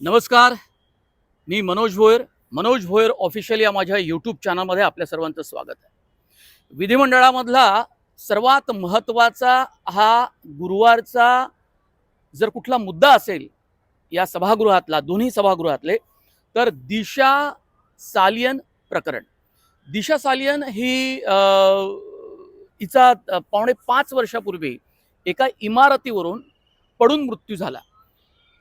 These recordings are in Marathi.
नमस्कार. मी मनोज भोयर. मनोज भोयर ऑफिशियल या माझ्या यूट्यूब चॅनलमध्ये आपल्या सर्वांचं स्वागत आहे. विधिमंडळामधला सर्वात महत्त्वाचा हा गुरुवारचा जर कुठला मुद्दा असेल या सभागृहातला दोन्ही सभागृहातले तर दिशा सालियन प्रकरण. दिशा सालियन ही हिचा पावणे पाच वर्षापूर्वी एका इमारतीवरून पडून मृत्यू झाला.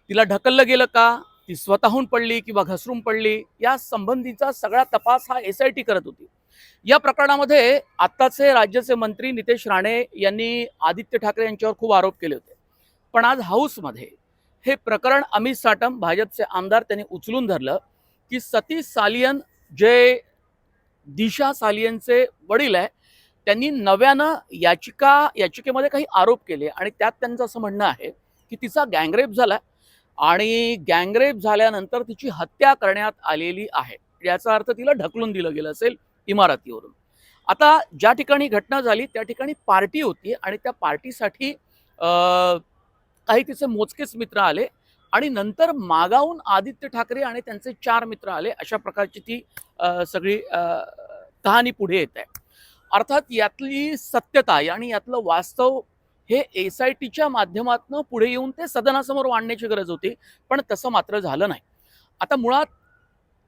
तिला ढकललं गेलं का? ती स्वतःहून पडली किंवा घसरून पडली? या संबंधीचा सगळा तपास हा एस आय टी करत होती. या प्रकरणामध्ये आत्ताचे राज्याचे मंत्री नितेश राणे यांनी आदित्य ठाकरे यांच्यावर खूप आरोप केले होते. पण आज हाऊसमध्ये हे प्रकरण अमित साटम भाजपचे आमदार त्यांनी उचलून धरलं की सतीश सालियन जे दिशा सालियनचे वडील आहे त्यांनी नव्यानं याचिका याचिकेमध्ये काही आरोप केले आणि त्यात त्यांचं असं म्हणणं आहे की तिचा गँगरेप झाला आणि गँगरेप झाल्यानंतर तिची हत्या करण्यात आलेली आहे. याचा अर्थ तिला ढकलून दिलं गेलं असेल इमारतीवरून. आता ज्या ठिकाणी घटना झाली त्या ठिकाणी पार्टी होती आणि त्या पार्टीसाठी काही तिचे मोजकेच मित्र आले आणि नंतर मागाहून आदित्य ठाकरे आणि त्यांचे चार मित्र आले. अशा प्रकारची ती सगळी कहाणी पुढे येत आहे. अर्थात यातली सत्यता आणि यातलं वास्तव हे एस आय टीच्या माध्यमातून पुढे येऊन ते सदनासमोर मांडण्याची गरज होती पण तसं मात्र झालं नाही. आता मुळात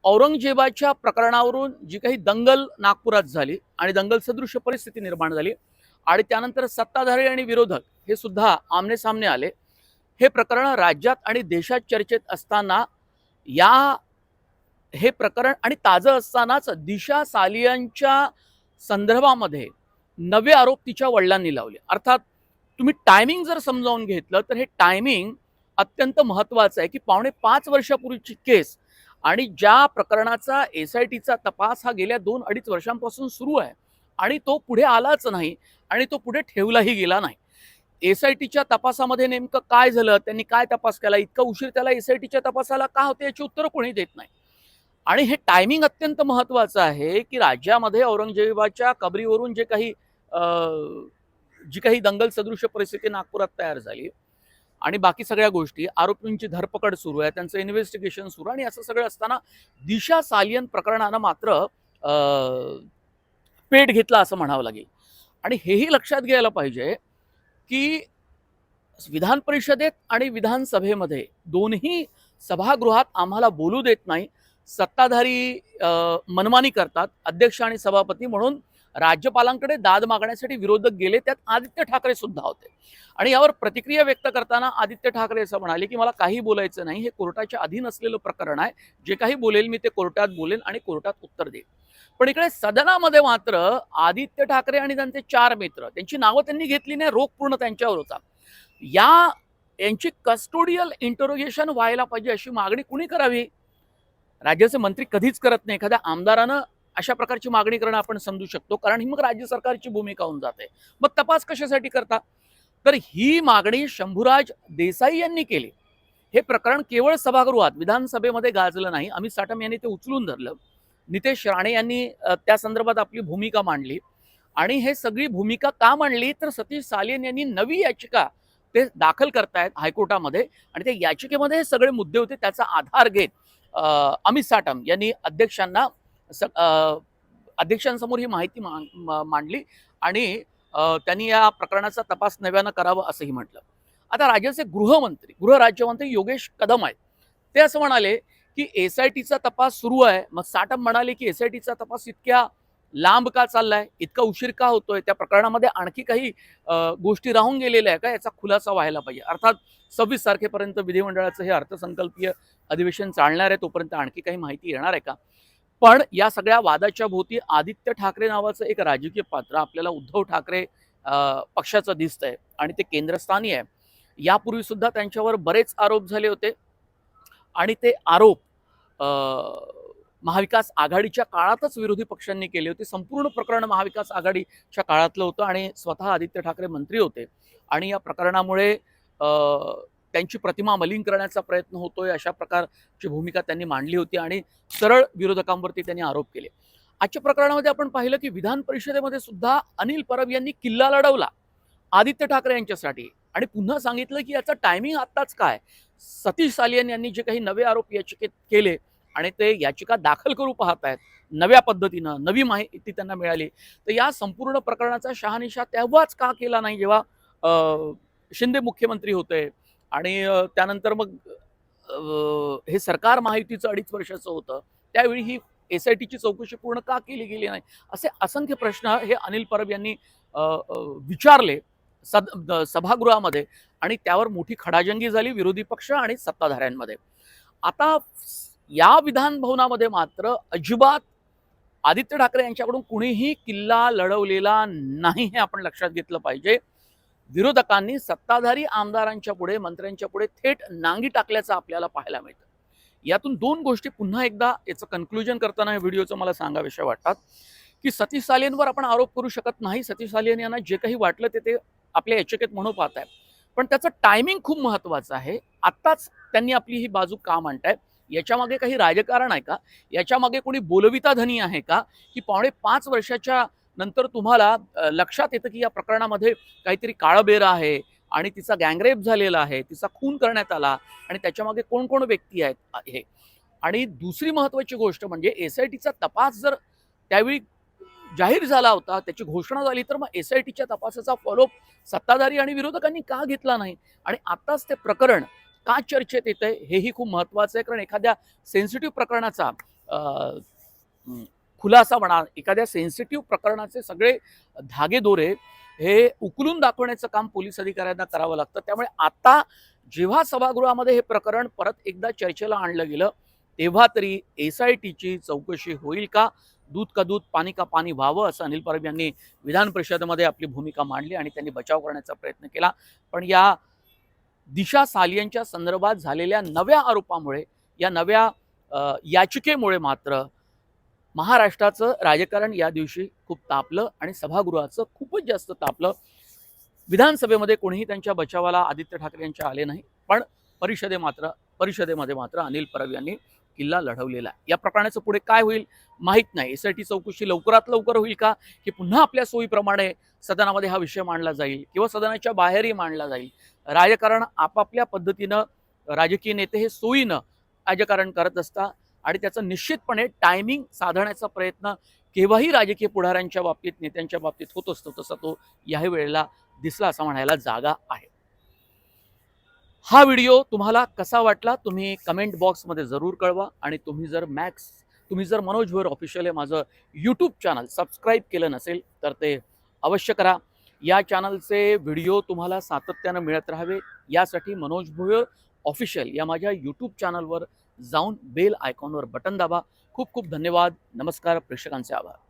औरंगजेबाच्या प्रकरणावरून जी काही दंगल नागपुरात झाली आणि दंगल सदृश परिस्थिती निर्माण झाली आणि त्यानंतर सत्ताधारी आणि विरोधक हे सुद्धा आमने सामने आले हे प्रकरण राज्यात आणि देशात चर्चेत असताना या हे प्रकरण आणि ताजं असतानाच दिशा सालियांच्या संदर्भामध्ये नवे आरोप तिच्या वडिलांनी लावले. अर्थात तुम्ही टायमिंग जर समजावून घेतलं तर हे टायमिंग अत्यंत महत्त्वाचं आहे की पावणे पाच वर्षापूर्वीची केस आणि ज्या प्रकरणाचा एस आय टीचा तपास हा गेल्या दोन अडीच वर्षांपासून सुरू आहे आणि तो पुढे आलाच नाही आणि तो पुढे ठेवलाही गेला नाही. एस आय टीच्या तपासामध्ये नेमकं काय झालं? त्यांनी काय तपास केला? इतका उशीर त्याला एस आय टीच्या तपासाला का होते याची उत्तरं कोणी देत नाही. आणि हे टायमिंग अत्यंत महत्त्वाचं आहे की राज्यामध्ये औरंगजेबाच्या कबरीवरून जे काही जी काही दंगल सदृश परिस्थिती नागपुरात तयार झाली. आणि बाकी सगळ्या गोष्टी आरोपींची धरपकड सुरू आहे त्यांचं इन्व्हेस्टिगेशन सुरू आणि असं सगळं असताना दिशा सालियन प्रकरणानं मात्र पेट घेतला असं म्हणावं लागेल. आणि हेही लक्षात घ्यायला पाहिजे की विधान परिषदेत आणि विधानसभेमध्ये दोन्ही सभागृहात आम्हाला बोलू देत नाही. सत्ताधारी मनमानी करतात अध्यक्ष आणि सभापती म्हणून राज्यपालांकडे दाद मागण्यासाठी विरोधक गेले त्यात आदित्य ठाकरे सुद्धा होते. आणि यावर प्रतिक्रिया व्यक्त करताना आदित्य ठाकरे असं म्हणाले की मला काही बोलायचं नाही हे कोर्टाच्या अधीन असलेलं प्रकरण आहे. जे काही बोलेल मी ते कोर्टात बोलेन आणि कोर्टात उत्तर देईन. पण इकडे सदनामध्ये मात्र आदित्य ठाकरे आणि त्यांचे चार मित्र त्यांची नावं त्यांनी घेतली नाही रोख पूर्ण त्यांच्यावर होता. या यांची कस्टोडियल इंटरोगेशन व्हायला पाहिजे अशी मागणी कुणी करावी? राज्याचे मंत्री कधीच करत नाही. एखाद्या आमदारानं अशा प्रकारची मागणी करणं आपण समजू शकतो. कारण ही मग राज्य सरकारची भूमिका होऊन जाते. मग तपास कशासाठी करता? तर ही मागणी शंभूराज देसाई यांनी केली. हे प्रकरण केवळ सभागृहात विधानसभेमध्ये गाजलं नाही. अमित साटम यांनी ते उचलून धरलं. नितेश राणे यांनी त्या संदर्भात आपली भूमिका मांडली. आणि हे सगळी भूमिका का मांडली? तर सतीश सालियन यांनी नवी याचिका ते दाखल करतायत हायकोर्टामध्ये. आणि त्या याचिकेमध्ये हे सगळे मुद्दे होते त्याचा आधार घेत अमित साटम यांनी अध्यक्षांना स अध्यक्षांसमोर ही माहिती मा- मांडली आणि त्यांनी या प्रकरणाचा तपास नव्यानं करावा असंही म्हटलं. आता राज्याचे गृहमंत्री गृहराज्यमंत्री योगेश कदम आहेत. ते असं म्हणाले की एस आय टीचा तपास सुरू आहे. मग साटम म्हणाले की एस आय टीचा तपास इतक्या लांब का चाललाय? इतका उशीर का होतोय? त्या प्रकरणामध्ये आणखी काही गोष्टी राहून गेलेल्या आहे का? याचा खुलासा व्हायला पाहिजे. अर्थात सव्वीस तारखेपर्यंत विधिमंडळाचं हे अर्थसंकल्पीय अधिवेशन चालणार आहे तोपर्यंत आणखी काही माहिती येणार आहे का? पण या सगळ्या वादाच्या भोवती आदित्य ठाकरे नावाचं एक राजकीय पात्र आपल्याला उद्धव ठाकरे पक्षाचं पक्षाचं दिसतंय आणि ते केंद्रस्थानी आहे. यापूर्वी सुद्धा त्यांच्यावर बरेच आरोप झाले होते आणि ते आरोप महाविकास आघाडीच्या काळातच विरोधी पक्षांनी केले होते. संपूर्ण प्रकरण महाविकास आघाडीच्या काळातलं होतं आणि स्वतः आदित्य ठाकरे मंत्री होते. आणि या प्रकरणामुळे त्यांची प्रतिमा मलिन करण्याचा प्रयत्न होतोय अशा प्रकारची भूमिका त्यांनी मांडली होती आणि सरळ विरोधकांवरती त्यांनी आरोप केले. आजच्या प्रकरणामध्ये आपण पाहिलं की विधान परिषदेमध्ये सुद्धा अनिल परब यांनी किल्ला लढवला आदित्य ठाकरे यांच्यासाठी आणि पुन्हा सांगितलं की याचं टायमिंग आत्ताच काय? सतीश सालियन यांनी जे काही नवे आरोप याचिकेत केले आणि ते याचिका दाखल करू पाहत आहेत नव्या पद्धतीनं नवी माहिती त्यांना मिळाली तर या संपूर्ण प्रकरणाचा शहानिशा तेव्हाच का केला नाही जेव्हा शिंदे मुख्यमंत्री होते आणि त्यानंतर मग हे सरकार महायुतीचं अडीच वर्षाचं होतं. त्यावेळी ही एस आय टीची चौकशी पूर्ण का केली गेली नाही? असे असंख्य प्रश्न हे अनिल परब यांनी विचारले सद सभागृहामध्ये आणि त्यावर मोठी खडाजंगी झाली विरोधी पक्ष आणि सत्ताधाऱ्यांमध्ये. आता या विधान भवनामध्ये मात्र अजिबात आदित्य ठाकरे यांच्याकडून कुणीही किल्ला लढवलेला नाही हे आपण लक्षात घेतलं पाहिजे. विरोधकांनी सत्ताधारी आमदारांच्या पुढे मंत्र्यांच्या पुढे थेट नांगी टाकल्याचं आपल्याला पाहायला मिळतं. यातून दोन गोष्टी पुन्हा एकदा याचं कन्क्लुजन करताना या व्हिडिओचं मला सांगाविषय वाटतात की सतीश सालेंवर आपण आरोप करू शकत नाही. सतीश सालेन यांना जे काही वाटलं ते ते आपल्या याचिकेत म्हणू पाहत आहेत पण त्याचं टायमिंग खूप महत्त्वाचं आहे. आत्ताच त्यांनी आपली ही बाजू का मांडतायत याच्यामागे काही राजकारण आहे का? याच्यामागे कोणी बोलविता धनी आहे का? की पावणे पाच वर्षाच्या नंतर तुम्हाला लक्षात येतं की या प्रकरणामध्ये काहीतरी काळबेर आहे आणि तिचा गँगरेप झालेला आहे तिचा खून करण्यात आला आणि त्याच्यामागे कोण कोण व्यक्ती आहेत हे. आणि दुसरी महत्त्वाची गोष्ट म्हणजे एस आय टीचा तपास जर त्यावेळी जाहीर झाला होता त्याची घोषणा झाली तर मग एस आय टीच्या तपासाचा फॉलोअप सत्ताधारी आणि विरोधकांनी का घेतला नाही? आणि आत्ताच ते प्रकरण का चर्चेत येतं हेही खूप महत्त्वाचं आहे कारण एखाद्या सेन्सिटिव्ह प्रकरणाचा खुलासा म्हणा एखाद्या सेन्सिटिव्ह प्रकरणाचे सगळे धागेदोरे हे उकलून दाखवण्याचं काम पोलीस अधिकाऱ्यांना करावं लागतं. त्यामुळे आता जेव्हा सभागृहामध्ये हे प्रकरण परत एकदा चर्चेला आणलं गेलं तेव्हा तरी एस आय टीची चौकशी होईल का? दूध का दूध पाणी का पाणी व्हावं? असं अनिल परब यांनी विधान परिषदेमध्ये आपली भूमिका मांडली आणि त्यांनी बचाव करण्याचा प्रयत्न केला. पण या दिशा सालियनच्या संदर्भात झालेल्या नव्या आरोपामुळे या नव्या याचिकेमुळे मात्र महाराष्ट्राचं राजकारण या दिवशी खूप तापलं आणि सभागृहाचं खूपच जास्त तापलं. विधानसभेमध्ये कोणीही त्यांच्या बचावाला आदित्य ठाकरे यांच्या आले नाही पण परिषदे मात्र परिषदेमध्ये मात्र अनिल परब यांनी किल्ला लढवलेला या प्रकरणाचं पुढे काय होईल माहीत नाही. एस आय टी चौकशी लवकरात लवकर होईल का? की पुन्हा आपल्या सोयीप्रमाणे सदनामध्ये हा विषय मांडला जाईल किंवा सदनाच्या बाहेरही मांडला जाईल? राजकारण आपापल्या पद्धतीनं राजकीय नेते हे सोयीनं राजकारण करत असता आणि त्याचं निश्चितपणे टायमिंग साधण्याचा प्रयत्न केव्हाही राजकीय पुढाऱ्यांच्या बाबतीत नेत्यांच्या बाबतीत होत असतो तसा तो याही वेळेला दिसला असं म्हणायला जागा आहे. हा व्हिडिओ तुम्हाला कसा वाटला तुम्ही कमेंट बॉक्समध्ये जरूर कळवा आणि तुम्ही जर मॅक्स तुम्ही जर मनोज भोयर ऑफिशियल हे माझं यूट्यूब चॅनल सबस्क्राईब केलं नसेल तर ते अवश्य करा. या चॅनलचे व्हिडिओ तुम्हाला सातत्यानं मिळत राहावे. यासाठी मनोज भोयर ऑफिशियल या माझ्या यूट्यूब चॅनलवर जाऊन बेल आयकॉनवर बटन दाबा. खूप खूप धन्यवाद. नमस्कार. प्रेक्षकांचे आभार.